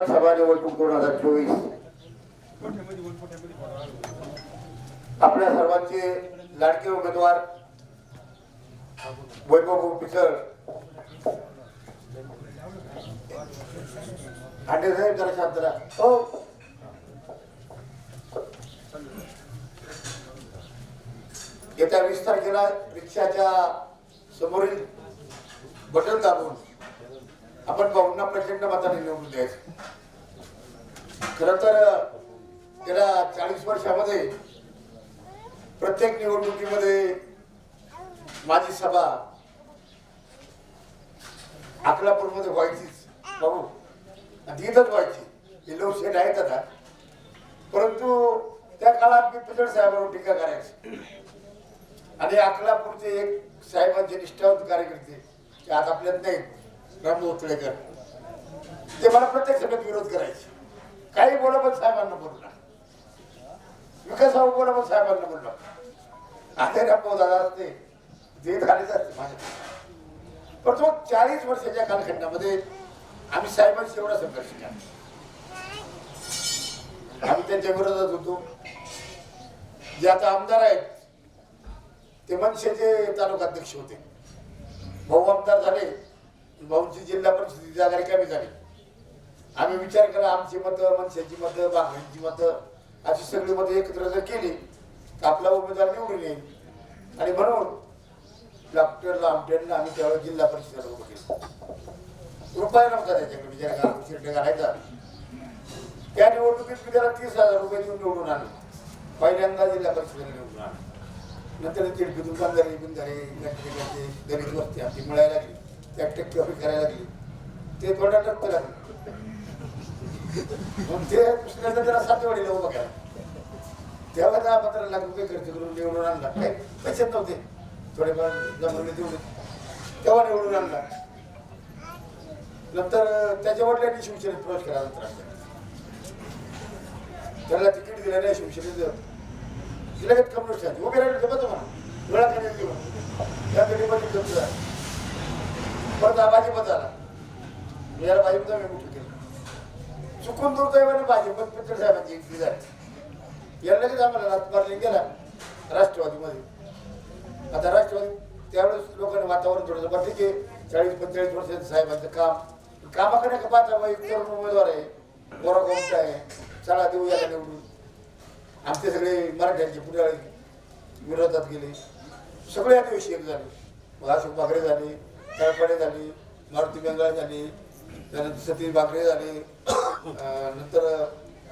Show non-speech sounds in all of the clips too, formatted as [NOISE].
सभा निवडणूक दोन हजार चोवीस. आपल्या सर्वांचे लाडके उमेदवार वैभव पिसळ हांडे साहेब जरा शांत हो. येत्या वीस तारखेला रिक्षाच्या समोरील बटन दाबून आपण भाऊंना प्रचंड मताने निवडून द्यायचं खर तर गेल्या चाळीस वर्षामध्ये प्रत्येक निवडणुकीमध्ये माझी सभा अकलापूरमध्ये व्हायचीच भाऊ. आणि तिथंच व्हायची. हे लोकशाही आहेत आता. परंतु त्या काळात मी पिचड साहेबांवर टीका करायची. आणि अकलापूरचे एक साहेबांचे निष्ठावंत कार्यकर्ते ते आज आपल्यात नाहीत. राम ते मला प्रत्येक सभेत विरोध करायचे. काही बोला पण साहेबांना बोलला. विकास भाऊ बोला पण साहेबांना बोलला. आता रामभाऊ दादा असते ते झाले जाते माझ्या. पण तो चाळीस वर्षाच्या कालखंडामध्ये आम्ही साहेबांशी एवढा संघर्ष केला. आम्ही त्यांच्या विरोधात होतो. जे आता आमदार आहेत ते मनसेचे तालुकाध्यक्ष होते. भाऊ आमदार झाले. भाऊंची जिल्हा परिषदेची जागा रिकामी झाली. आम्ही विचार केला आमची मतं मनशाची मतं बांगड्यांची मतं अशी सगळी मतं एकत्र जर केली तर आपला उमेदवार निवडून येईल. आणि म्हणून डॉक्टर लामटेंना आम्ही त्यावेळेस जिल्हा परिषदेला उभं केलं. रुपया नव्हता त्याच्याकडे विचार करा घालायचा त्या निवडणुकीत मी त्याला तीस हजार रुपये देऊन निवडून आणलं. पहिल्यांदा जिल्हा परिषदेला निवडून आणलं. नंतर तिडकी दुकानदारी बिंदारी घरचे गरीब वस्ती आमची मिळायला लागली. त्या टक्केवारी करायला लागली. ते थोडा टक्के लागले मग ते दुसऱ्याचा त्याला सातवाडीला उभा केला तेव्हा दहा पंधरा लाख रुपये खर्च करून निवडून आणला. काही पैसे नव्हते. थोडेफार जमवले तेवढे. तेव्हा निवडून आणला. नंतर त्याच्या वडिलांनी शिवसेनेत प्रवेश केला नंतर त्याला तिकीट दिलं नाही शिवसेनेचं तिला कम्युनिस्ट उभे राहिले जमत म्हणा वेळा करण्यात घेऊन त्या गरीबाची जप्त परत आबाजी मत आला मी याला भाजपचा मी मोठं केलं. चुकून दुर्दैवाने भाजप पित्तर साहेबांची एकटी झाली. याला लगेच आम्हाला रात गेला राष्ट्रवादीमध्ये. आता राष्ट्रवादी त्यावेळेस लोकांनी वातावरण थोडंसं बरं ठीक आहे चाळीस पंचेचाळीस वर्षाचं साहेबांचं काम. कामाकडे का पाहता एक तरुण उमेदवार आहे. गोरा गोमटा आहे? चला देऊ याला निवडून. आमचे सगळे मराठ्यांचे पुढे विरोधात गेले. सगळे आदिवासी एक झाले. मग अशोक बागरे झाले. तळपडे झाली मारुती बेंगाळ झाली त्यानंतर सतीश बागरे झाले [COUGHS] नंतर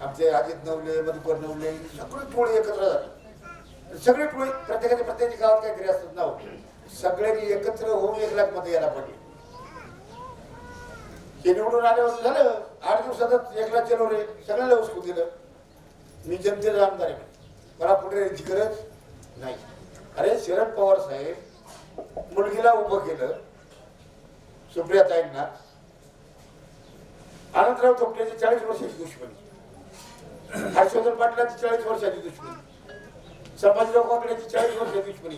आमचे अजित नवले मधुकर नवले सगळी टोळी एकत्र झाली. सगळी टोळी प्रत्येकाच्या प्रत्येकाच्या गावात काहीतरी असतात नाव. सगळ्यांनी एकत्र होऊन एक लाखमध्ये यायला पडले ते निवडून आल्यावर झालं. आठ दिवसातच एक लाख चलवले सगळ्यांना उचकून दिलं. मी जनतेचा आमदार आहे. मला पुढे यायची गरज नाही. अरे शरद पवार साहेब मुलगीला उभं केलं. सुप्रियाताईंना आनंदराव थोपट्याची चाळीस वर्षाची दुश्मनी. हर्षवर्धन पाटलाची चाळीस वर्षाची दुश्मनी. संभाजीराव काकड्याची चाळीस वर्षाची दुश्मनी.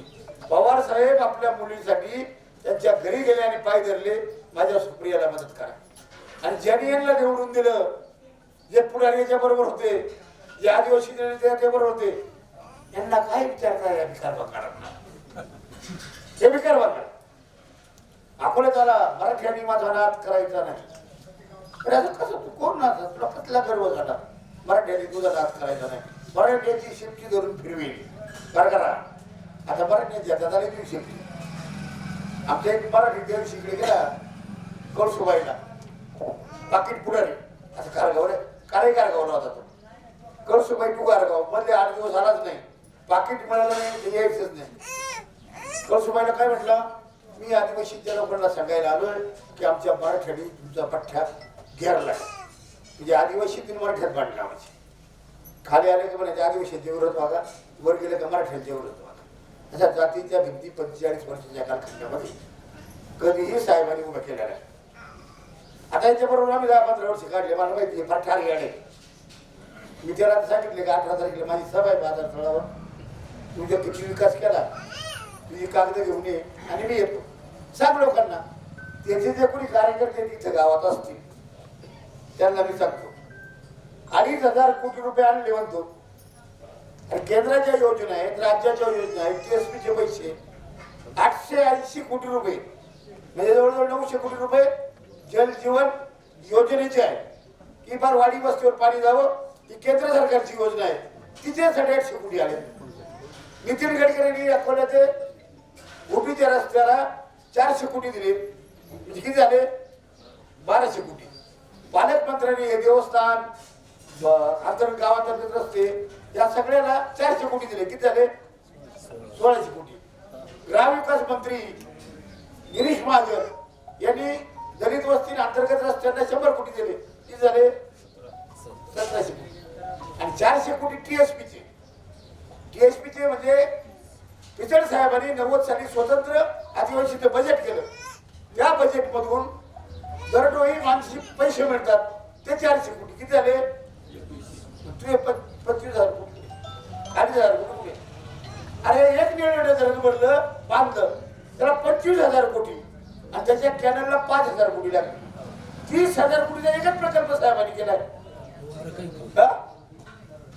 पवार साहेब आपल्या मुलीसाठी त्यांच्या घरी गेले आणि पाय धरले माझ्या सुप्रियाला मदत करा. आणि ज्यांनी यांना निवडून दिलं जे पुढारी याच्या बरोबर होते जे आदिवासी नेते बरोबर होते यांना काय विचार करायला विकार बघणार हे विकार बघणार अकोल्यात आला मराठ्यांनी माझा नाद करायचा नाही. अरे असं कसं तू कोण नाच तुला कसला गर्व झाला? मराठ्यांनी तुझा नाद करायचा नाही. मराठ्याची शेपटी धरून फिरवी बरं करा आता मराठ्याची आता झाली ती शेपटी. आमच्या एक मराठी देव शिकले गेला कळसुबाईला. पाकिट पुढारी असं कारगाव आहे कारही कारगावला होता तो? कळसुबाई तू कारगाव मधले आठ दिवस आलाच नाही. पाकिट मिळालं नाही यायचंच नाही. कळसुबाईला काय म्हटलं? मी आदिवासीच्या लोकांना सांगायला आलोय की आमच्या मराठ्याने तुमचा पठ्ठ्या घेरला म्हणजे आदिवासी तीन मराठ्यात मांडला म्हणजे खाली आले की म्हणायचे आदिवासीच्या विरोध वागा वर गेले का मराठ्यांच्या विरोध वागा. अशा जातीच्या भिंती पंचेचाळीस वर्षाच्या कालखंडामध्ये कधीही साहेबांनी उभं केल्या नाही. आता यांच्याबरोबर आम्ही दहा पंधरा वर्ष काढले. मला माहिती आहे फार ठार गाडे मी त्याला सांगितले की अठरा तारखेला माझी सभा आहे बाजारस्थळावर तुझ्या किती विकास केला? तुझी कागद घेऊन ये आणि मी येतो. सांग लोकांना त्याचे जे कोणी कार्यकर्ते तिथे गावात असतील त्यांना मी सांगतो. अडीच हजार कोटी रुपये आणले म्हणतो. आणि केंद्राच्या योजना आहेत राज्याच्या योजना आहेत टीएसपीचे पैसे आठशे ऐंशी कोटी रुपये. म्हणजे जवळजवळ नऊशे कोटी रुपये जल जीवन योजनेचे आहे की फार वाडी बस्तीवर पाणी जावं ही केंद्र सरकारची योजना आहे. तिच्यासाठी आठशे कोटी आले नितीन गडकरींनी अकोल्याचे उभीच्या रस्त्याला चारशे कोटी दिले. म्हणजे किती झाले? बाराशे कोटी. पालकमंत्र्यांनी हे देवस्थान ब- गावांतर्गत रस्ते या सगळ्याला चारशे कोटी दिले. किती झाले? सोळाशे कोटी. ग्रामविकास मंत्री गिरीश महाजन यांनी दलित वस्ती अंतर्गत रस्त्यांना शंभर कोटी दिले. किती झाले? सतराशे कोटी. आणि चारशे कोटी टीएसपीचे टीएसपीचे म्हणजे पिचड साहेबांनी नव्वद साली स्वतंत्र आदिवासीचं बजेट केलं. त्या बजेटमधून दरडोई मानसी पैसे मिळतात. ते चारशे कोटी किती झाले? तुझे पंचवीस हजार कोटी. अडीच हजार कोटी. अरे एक निर्णय धरण म्हणलं बांधलं. त्याला पंचवीस हजार कोटी. आणि त्याच्या कॅनलला पाच हजार कोटी लागले. तीस हजार कोटीचा एकच प्रकल्प साहेबांनी केला. हा?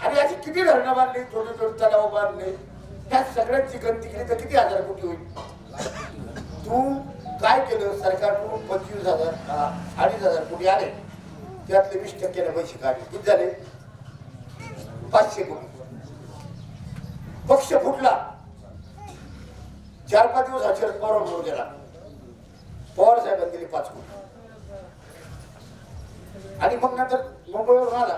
आणि याची किती धरणं बांधली? छोटे छोटे तलाव बांधले. त्या सगळ्यांची गणती केली तर किती हजार कोटी होईल? तू काय केलं? सरकारकडून पंचवीस हजार अडीच हजार कोटी आले? त्यातले वीस टक्क्याने पैसे काढले. किती झाले? पाचशे कोटी पक्ष फुटला. चार पाच दिवस शरद पवार बरोबर गेला. पवार साहेबांनी दिली पाच कोटी. आणि मग नंतर मुंबईवरून आला.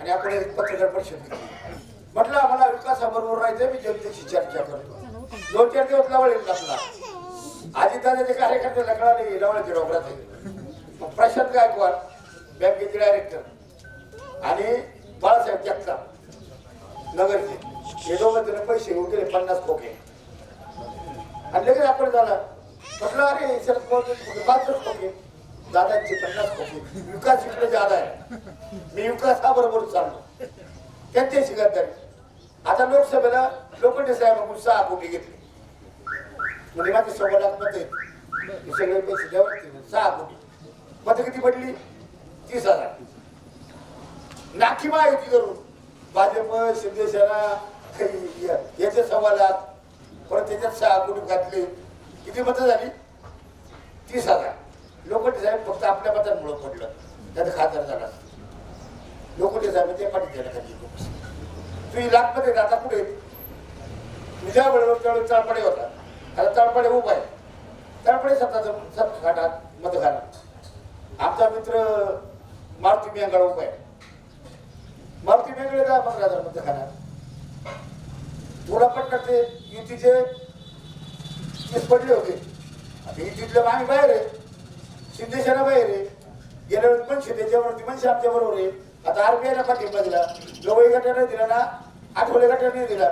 आणि आपण एक पत्रकार परिषद घेतली. म्हटलं आम्हाला विकासाबरोबर राहायचं मी जनतेशी चर्चा करतो. दोन चार दिवस लावले आपला. आधी दादाचे कार्यकर्ते नाही लवडातील डोंगराचे मग प्रशांत गायकवाड बँकेचे डायरेक्टर आणि बाळासाहेब जगताप नगरचे. हे दोघं त्याने पैसे घेऊन गेले पन्नास खोके. आणि लगेच आपण झाला. म्हटलं अरे शरद पवार पाचच खोके. दादांचे पन्नास खोके. विकास इकडे जादा आहे. मी विकास हा बरोबर चाललो. त्यांच्याशी गद्दारी. आता लोकसभेला लोखंडे साहेबांकडून सहा कोटी घेतले. म्हणजे माझे सव्वा लाख मत आहेत. सगळे पैसे द्यावं लागतील. सहा कोटी. मत किती पडली? तीस हजार. नाकीमा माहिती करून भाजप शिंदेसेना या- याचे सव्वा लाख परत त्याच्यात सहा कोटी घातले. किती मतं झाली? तीस हजार. लोखंडे साहेब फक्त आपल्या मतांमुळे पडलं. त्यात खासदार झाला. लोखंडे साहेब ते पाठी द्यायला खाली. तुम्ही लाखमध्ये आता कुठे तुझ्या वेळेवर त्यावेळेस होता. आता तळपडे उभा आहे. तळपडे सत्ता सत खाटात मत घाला आमचा मित्र मारुती मेंगळ उभा आहे. मारुती मेंगळे दहा पंधरा हजार मत खाणार थोडा पटलं ते युतीचे केस पडले होते. आता युतीतले आम्ही बाहेर आहे. शिंदेसेना बाहेर आहे. गेल्या वेळेस पण शिंदेच्या वरती मनसे आमच्या बरोबर आहे. आता आरबीआयला पाठिंबा दिला. गवई गटाने दिला ना आठवले गटाने दिला.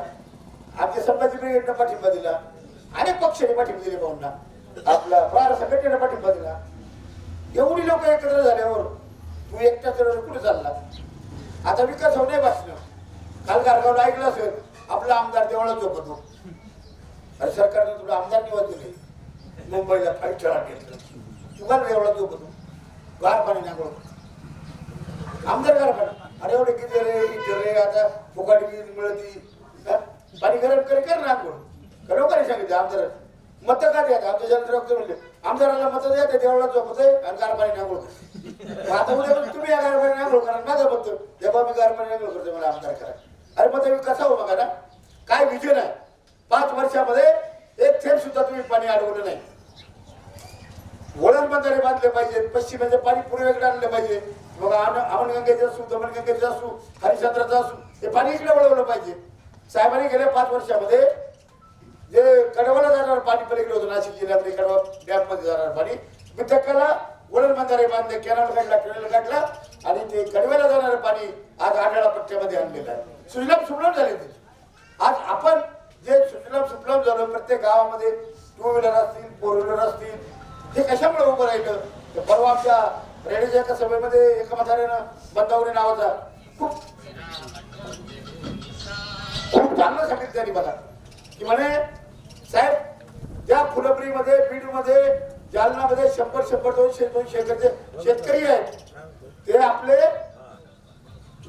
आमच्या संभाजी ब्रिगेडनं पाठिंबा दिला. अनेक पक्षाने पाठिंबा दिले भाऊंना. आपला बारा संघटनेनं पाठिंबा दिला. एवढी लोक एकत्र झाल्यावर तू एकटा जर कुठे चालला? आता विकास होऊ नाही भाषण. काल कारगावला ऐकलं असेल आपला आमदार देवळा झोपतो अरे सरकारने तुला आमदार निवड दिले. मुंबईला फाईट चढा घेतलं. तू काल देवळा झोपतो गार पाणी नागळ आमदार गार पाणी. रे आता फुकट वीज मिळती. हा? पाणी गरम करे कर ना आपण. खरोखर हो सांगितलं? आमदार मत का द्या आमच्या जनता म्हणले आमदाराला मत द्या ते देवळात झोपत आणि कारभारी पाणी आता उद्या तुम्ही या कारभारी पाणी करा. माझं मत जेव्हा मी कारभारी पाणी करतो मला आमदार करा. अरे मग तुम्ही कसा हो बघा ना काय विजन आहे? पाच वर्षामध्ये एक थेंब सुद्धा तुम्ही पाणी अडवलं नाही. वळण बंधारे बांधले पाहिजे पश्चिमेचं पाणी पूर्वेकडे आणलं पाहिजे. मग अमनगंगेचं असू दमणगंगेचं असू हरिश्चंद्राचं असू ते पाणी इकडे वळवलं पाहिजे. साहेबांनी गेल्या पाच वर्षामध्ये जे कडवाला जाणार पाणी पलीकडे होतं नाशिक जिल्ह्यामध्ये कडवा डॅममध्ये जाणार पाणी. मी त्याला वळण बंधारे बांधले कॅनल काढला कॅनल काढला आणि ते कडव्याला जाणारं पाणी आज आढळा पट्ट्यामध्ये आणलेलं आहे. सुजलाम सुफलाम झाले ते. आज आपण जे सुजलाम सुफलाम झालं प्रत्येक गावामध्ये टू व्हीलर असतील फोर व्हीलर असतील हे कशामुळे उभं राहिलं? तर परवा आमच्या रेडीच्या एका सभेमध्ये एका म्हाताऱ्यानं बंदावरी नावाचा खूप खूप चांगलं सांगितलं त्यांनी मला. की म्हणे साहेब त्या फुलंब्रीमध्ये बीडमध्ये जालनामध्ये शंभर शंभर दोनशे दोनशे एकरचे शेतकरी आहेत. ते आपले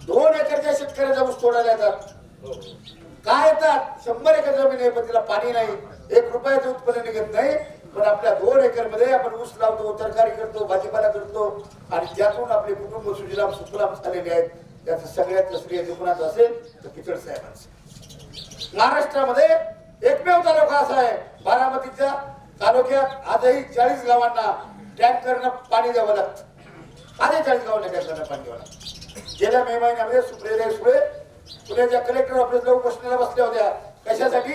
दोन एकरच्या शेतकऱ्याचा ऊस तोडायला येतात. काय येतात? शंभर एकर जमीन आहे पण तिला पाणी नाही. एक रुपयाचं उत्पन्न निघत नाही. पण आपल्या दोन एकरमध्ये आपण ऊस लावतो तरकारी करतो भाजीपाला करतो आणि त्यातून आपले कुटुंब सुजलाम सुखलाम झालेले आहेत. त्याचं सगळ्यात श्रेय दुकानात असेल तर किचड साहेबांचं. महाराष्ट्रामध्ये एकमेव तालुका असा आहे बारामतीच्या तालुक्यात आजही चाळीस गावांना टँकरनं पाणी द्यावं लागतं. आजही चाळीस गावांना टँकरनं पाणी द्यावं लागतं. गेल्या मे महिन्यामध्ये सुप्रिया सुळे पुण्याच्या कलेक्टर ऑफिसला उपोषणाला बसल्या होत्या. कशासाठी?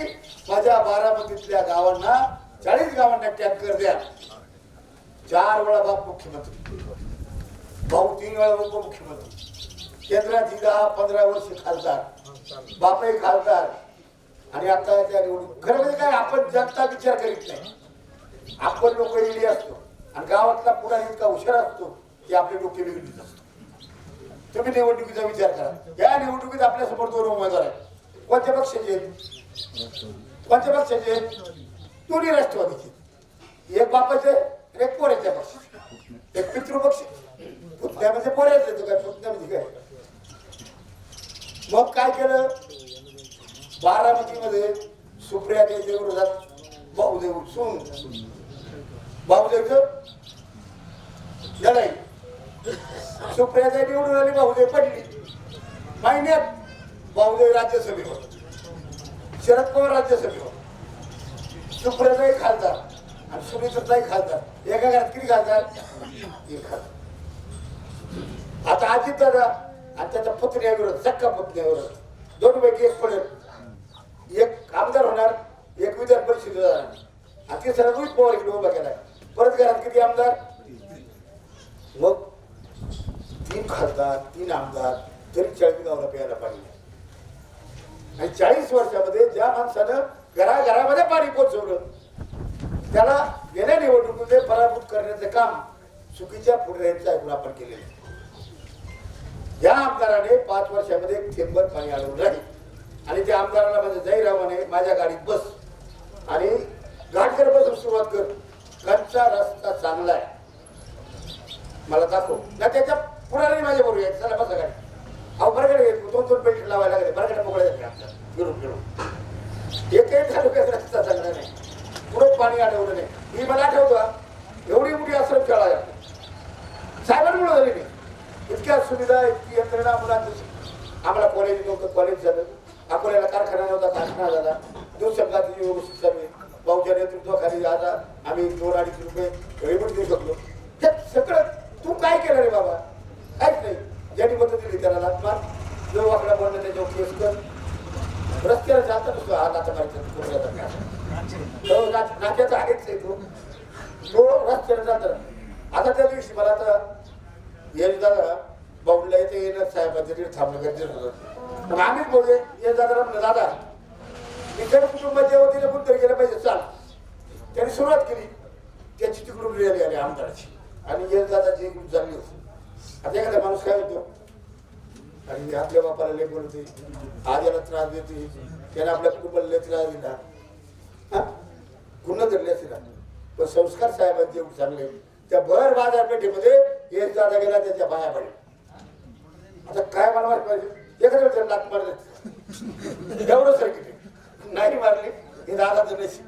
माझ्या बारामतीतल्या गावांना चाळीस गावांना टॅप कर द्या. चार वेळा बाप मुख्यमंत्री. भाऊ तीन वेळा उपमुख्यमंत्री. केंद्रात ही दहा पंधरा वर्ष खासदार. बापही खासदार. आणि आता त्या निवडणूक खरं म्हणजे काय आपण जनता विचार करीत नाही. आपण लोक इडी असतो. आणि गावातला पुरा इतका हुशार असतो की आपले डोके बिघडीत असतो तुम्ही निवडणुकीचा विचार करा. या निवडणुकीत आपल्यासमोर दोन उमेदवार आहेत. कोणत्या पक्षाचे आहेत? कोणत्या पक्षाचे दोन्ही राष्ट्रवादीचे. एक बापाचे एक पोऱ्याच्या पक्षाचे एक पितृपक्ष. पुतण्यामध्ये म्हणजे पोऱ्याच येतो काय पुतण्यामध्ये काय? मग काय केलं? बारामतीमध्ये सुप्रिया त्यांच्या विरोधात भाऊदेव सोन भाऊदेवचं लढाई सुप्रियाताई निवडून आली भाऊदेव पडली. महिन्यात भाऊदेव राज्यसभेवर. शरद पवार राज्यसभेवर. सुप्रियाताई खासदार आणि सुनीताताई खासदार एका घरात किती खासदार एक खासदार आता अजित दादा आणि त्याच्या पुतण्याविरोध चक्का पुतण्याविरोध दोन पैकी एक पडेल. एक आमदार होणार एक विधान परिषद होणार आणि तिसरा रोहित पवार इकडे उभा केलाय. परत घरात किती आमदार? मग तीन खासदार तीन आमदार तरी चाळीस गावला प्यायला पाहिजे. आणि चाळीस वर्षामध्ये ज्या माणसानं घराघरामध्ये पाणी पोचवलं. त्याला गेल्या निवडणुकीमध्ये पराभूत करण्याचं काम चुकीच्या पुढऱ्यांचं ऐकून आपण केलेलं आहे. या आमदाराने पाच वर्षामध्ये एक थेंबर पाणी अडवलं नाही आणि त्या आमदाराला म्हणजे जयरावाने माझ्या गाडीत बस. आणि घाटकर बसून सुरुवात कर. कंचा रस्ता चांगला आहे. मला दाखव. ना त्याच्या पुढारी माझ्या बरोबर यायचं. चला बसा गाडी अहो बरगडे दोन दोन बेल्ट लावायला लागले. बरगडे मोकळे जाते आमच्या फिरून फिरून एकही तालुक्यात रस्ता चांगला नाही पुढे पाणी अडवलं नाही मी मला आठवतं एवढी मोठी असं शाळा आहे. झाली नाही इतक्या सुविधा इतकी यंत्रणा मुलांची. आम्हाला कॉलेज नव्हतं कॉलेज झालं. अकोल्याला कारखाना नव्हता कारखाना झाला. दूरसंघाची व्यवस्थित झाली भाऊच्या नेतृत्वाखाली आता आम्ही दोन अडीच रुपये रिमोट देऊ शकलो. ते सगळं तू काय केलं रे बाबा? काहीच नाही. ज्यांनी मदत दिली त्याला लाटमार जो वाकडा बोलणं त्याच्यावर केस कर. रस्त्याला जाता नसतो हा नाता मारायचा काय हो, तो नात्याचा आहेच आहे तो. तो रस्त्याला जाता. आता त्या दिवशी मला आता येईल दादा येते येणार साहेबांच्या तिथे थांबणं गरजेचं होतं. मग आम्हीच बोलले ये दादा म्हणलं दादा इतर जेव्हा वतीने कुठतरी गेलं पाहिजे चाल. त्यांनी सुरुवात केली. त्याची तिकडून रेल आली आमदाराची. आणि येईल दादाची इकडून चालली होती. आता एखादा माणूस काय होतो? आणि आपल्या बापाला लय बोलते. आज याला त्रास देते. त्याने आपल्या कुटुंबाला लय त्रास दिला. गुन्हा धरले असतील पण संस्कार साहेबांचे एवढे चांगले त्या भर बाजारपेठेमध्ये एक जागा गेला त्याच्या पाया पडले आता काय मला पाहिजे एखाद्या वेळेस लात मारले एवढं सर्किट नाही मारले हे दादाचं नशीब.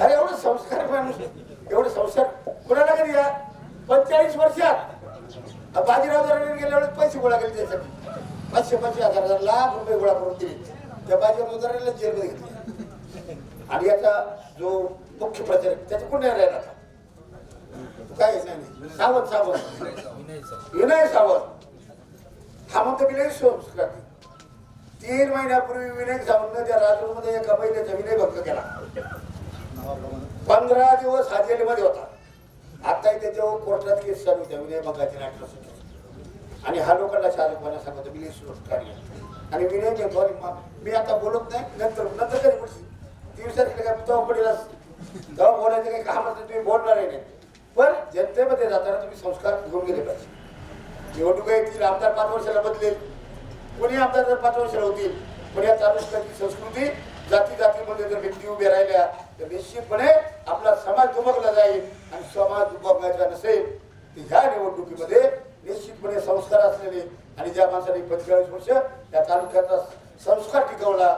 अरे एवढं संस्कार माणूस एवढं संस्कार कुणाला कधी या? पंचेचाळीस वर्षात. बाजीराव दराने गेल्या वेळेस पैसे गोळा केले त्यासाठी पाचशे पाचशे हजार लाख रुपये गोळा करून दिले. त्या बाजीराव दराने जेलमध्ये घेतले. आणि याचा जो मुख्य प्रचार त्याचा कोणी राहिला आता? काय नाही, सावध सावंत सावंत. विनय सावंत. हा म्हणतो विनय संस्कृती तीन महिन्यापूर्वी विनय सावंतनं त्या राजूरमध्ये एका महिन्याचा विनय भक्त केला. पंधरा दिवस हा होता. आता त्याच्यावर कोर्टात केस चालू होत्या. विनय भंगाची नाटक आणि हा लोकांना शाहरुखपणा सांगतो विनय संस्कार आणि विनय मी आता बोलत नाही. नंतर नंतर कधी बोलशी दिवसात काय तेव्हा पडेल तेव्हा बोलायचं काही काम असेल तुम्ही बोलणार नाही पण जनतेमध्ये जाताना तुम्ही संस्कार घेऊन गेले पाहिजे. निवडणुका येतील आमदार पाच वर्षाला बदलेल. कोणी आमदार जर पाच वर्षाला होतील पण या तालुक्याची संस्कृती जाती जातीमध्ये जर व्यक्ती उभ्या राहिल्या तर निश्चितपणे आपला समाज दुबकला जाईल आणि समाज दुबकण्याचा नसेल तर ह्या निवडणुकीमध्ये निश्चितपणे संस्कार असलेले आणि ज्या माणसाने पंचेचाळीस वर्ष या तालुक्याचा संस्कार टिकवला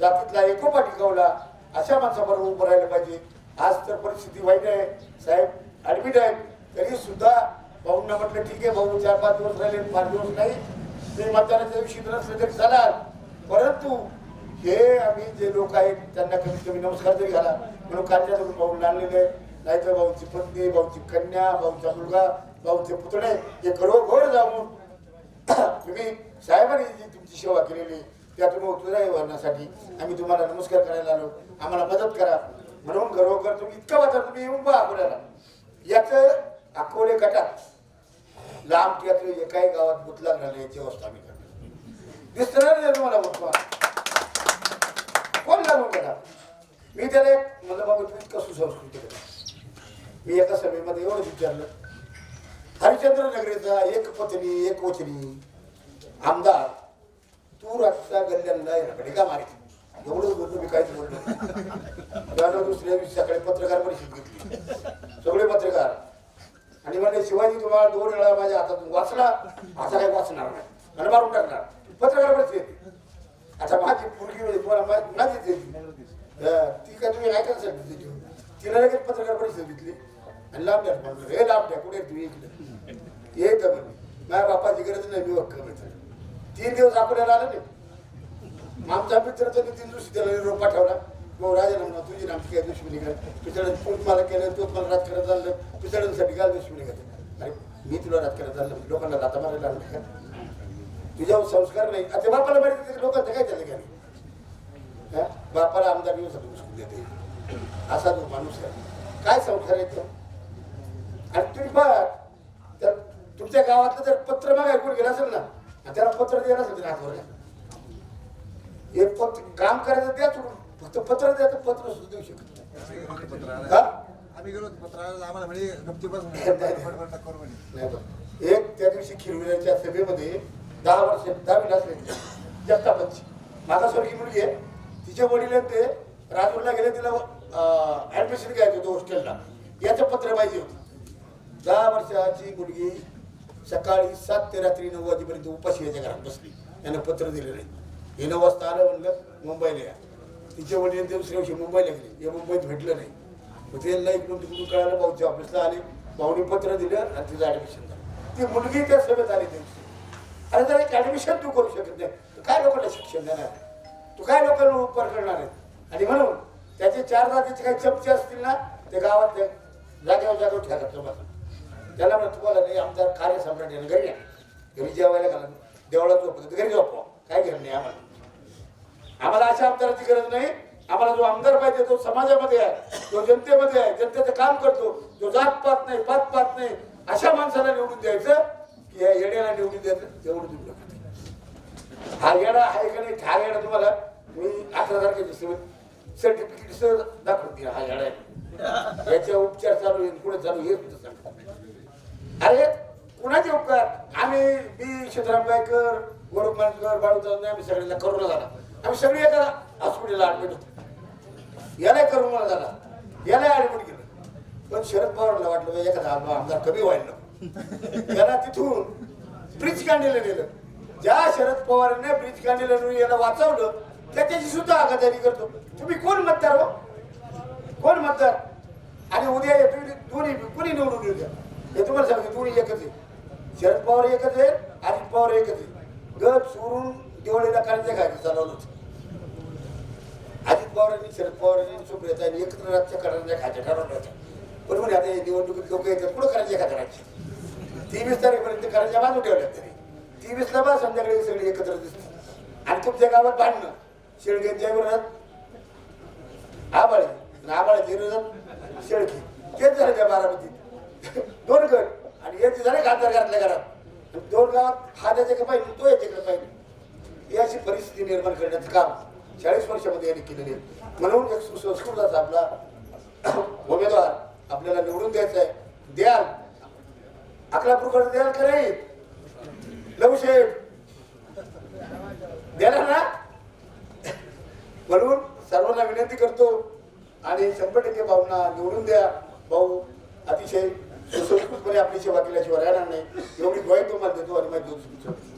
जातीतला एकोपा टिकवला अशा माणसाबरोबर उभं राहिलं पाहिजे. आज तर परिस्थिती वाईट आहे. साहेब ऍडमिट आहे तरी सुद्धा भाऊंना म्हटलं ठीक आहे भाऊ चार पाच दिवस राहिले पाच दिवस नाही. ते मतदानाच्या दिवशी नसले तरी चालाल परंतु हे आम्ही जे लोक आहेत त्यांना कमीत कमी नमस्कार तरी घाला म्हणून कालच्या भाऊ आणलेले नाही नाहीतर भाऊची पत्नी भाऊची कन्या भाऊचा मुलगा भाऊचे पुतणे हे घरोघर जाऊन तुम्ही साहेबांनी जी तुमची सेवा केलेली त्यातून उत्तराई होण्यासाठी आम्ही तुम्हाला नमस्कार करायला आलो. आम्हाला मदत करा. म्हणून घरोघर तुम्ही इतकं वाचा तुम्ही येऊन पहा अकोल्याला याचं अकोले गटात लांब त्यातलं एकाही गावात बुत घालण्याची याची अवस्था आम्ही करतो दिसणार नाही तुम्हाला बुतवा कोण लागून करा मी त्याला एक म्हणलं बाबा तुम्ही इतकं सुसंस्कृत केलं मी एका सभेमध्ये एवढं विचारलं. हरिश्चंद्र नगरीचा एक पत्नी एक वचनी आमदार. तू रातचा गल्ल्यांना याकडे का मारे एवढंच बोललो मी काहीच बोललो त्यानं दुसऱ्या दिवशी सकाळी पत्रकार परिषद घेतली. सगळे पत्रकार. आणि म्हणजे शिवाजी तुम्हाला दोन वेळा माझ्या हातातून वाचला असा काही वाचणार नाही. मला मारून टाकणार पत्रकार परिषद आता माझी मुलगी म्हणजे तुम्हाला मा- माझीच ती. काय तुम्ही ऐकायला सांगितली तिची तिला लगेच पत्रकार परिषद घेतली. आणि लांब द्या म्हणलं हे लांब द्या कुठे तुम्ही इकडे? ये का माझ्या बापाची गरज नाही मी वक्क म्हणतात तीन दिवस आपल्याला आलं नाही. आमचा मित्र तर तीन दिवशी त्याला निरोप पाठवला. मग राजा म्हणा तुझी नामची काय दुश्मनी कर पितळ तूच मला केलं तूच मला राजकारण झालं पितळांसाठी काय दुश्मनी कर अरे मी तुला राजकारण झालं लोकांना लाता मारायला लागलं. का तुझ्यावर संस्कार नाही. आता बापाला माहिती लोकांचं काय त्याला का बापाला आमदार दिवसात घुसकून देते. असा तो माणूस आहे. काय संस्कार येतो आणि तुम्ही बघ तर तुमच्या गावातलं जर पत्र मागाय कोण गेलं असेल ना त्याला पत्र द्यायला तर हातवर. हे पत्र काम करायचं द्या सोडून फक्त पत्र द्या तर पत्र सुद्धा देऊ शकत? आम्ही गेलो होतो पत्राला. आम्हाला म्हणजे गप्ती बस. एक त्या दिवशी खिरविल्याच्या सभेमध्ये दहा वर्ष दहावी असले जगतापची मागासवर्गीय मुलगी आहे. तिचे वडील आहेत ते. राजूरला गेले तिला ऍडमिशन घ्यायचं होतं हॉस्टेलला याचं पत्र पाहिजे होतं. दहा वर्षाची मुलगी सकाळी सात ते रात्री नऊ वाजेपर्यंत उपाशी याच्या घरात बसली. यानं पत्र दिलं नाही हे नऊ वाजता आलं म्हणलं मुंबईला या. तिच्या वडील दुसऱ्या दिवशी मुंबईला गेले. हे मुंबईत भेटलं नाही. मग त्यांना इकडून तिकडून कळालं भाऊच्या ऑफिसला आले. भाऊनी पत्र दिलं आणि तिचं ऍडमिशन झालं. ती मुलगी त्या सभेत आली त्यांची अरे जर एक ऍडमिशन तू करू शकत नाही. काय लोकांना शिक्षण देणार? तू काय लोकांना उपकार करणार आहे? आणि म्हणून त्याचे चार जातीचे काही चमचे असतील ना ते गावात जागेवर जागेवर ठेवतात तुम्हाला त्याला म्हणत तुम्हाला नाही आमदार कार्य सम्राट यानं घरी या. घरी जेवायला घाला. देवळात झोपत घरी झोपवा काय घेणं नाही आम्हाला. आम्हाला अशा आमदाराची गरज नाही. आम्हाला जो आमदार पाहिजे तो समाजामध्ये आहे जो जनतेमध्ये आहे जनतेचं काम करतो. जो जात पात नाही पात पात नाही. अशा माणसाला निवडून द्यायचं की या येड्याला निवडून द्यायचं तेवढं तुम्ही नका. हा येडा आहे का नाही हा येडा तुम्हाला मी अठरा तारखेच्या सर्टिफिकेट दाखवून घ्या हा येडा आहे. याचे उपचार चालू आहे पुढे चालू हे सुद्धा सांगतो. अरे कुणाचे उपकार? आम्ही मी शिवराम गायकर गोरख मानकर बाळू आम्ही सगळ्यांना करोना झाला आम्ही सगळे एका हॉस्पिटलला ऍडमिट होतो. याला करोना झाला याला ऍडमिट केलं. पण शरद पवारला वाटलं बा, एखादा आमदार कमी व्हायला याला तिथून ब्रिज कांडीला नेलं ज्या शरद पवारने ब्रिज कांडीला नेऊन याला वाचवलं त्याच्याशी सुद्धा आघादारी करतो. तुम्ही कोण मतदार हो? कोण मतदार? आणि उद्या हे दोन्ही कोणी निवडून येऊ द्या? हे तुम्हाला सांगतो दोन्ही एकच आहे. शरद पवार एकच आहे अजित पवार एकच आहे. गप सोडून दिवाळीला कांदे खायचं चालवलं होतं अजित पवारांनी शरद पवारांनी सुप्रियातांनी एकत्र राज्य करण्याच्या खात्या ठरवलं होतं पण म्हणे आता हे निवडणुकीत लोक येतात कुठं करायचे खात्या राज्य तेवीस तारखेपर्यंत करायच्या बाजू ठेवल्या तरी तेवीसला बा संध्याकाळी सगळे एकत्र दिसतात. आणि तुमच्या गावात भांडणं. शेळग्यांच्या विरोधात. आबाळे. आबाळ्याच्या विरोधात शेळकी. तेच झालं त्या बारामतीत. गट आणि झाले खासदार घरातल्या घरात दोन गावात हा त्याच्याकडे पाहिजे तो याच्याकडे पाहिजे? ही अशी परिस्थिती निर्माण करण्याचं काम चाळीस वर्षामध्ये यांनी केलेली आहे. म्हणून एक सुसंस्कृताचा आपला [COUGHS] उमेदवार आपल्याला निवडून द्यायचा आहे. द्याल. अकलापूरकडे द्याल का नाही? लवशेठ द्याला ना? म्हणून सर्वांना विनंती करतो. आणि शंभर टक्के भाऊंना निवडून द्या. भाऊ अतिशय सुसंस्कृतपणे आपली सेवा केल्याशिवाय राहणार नाही एवढी ग्वाही तुम्हाला देतो आणि माझी दूध सुखी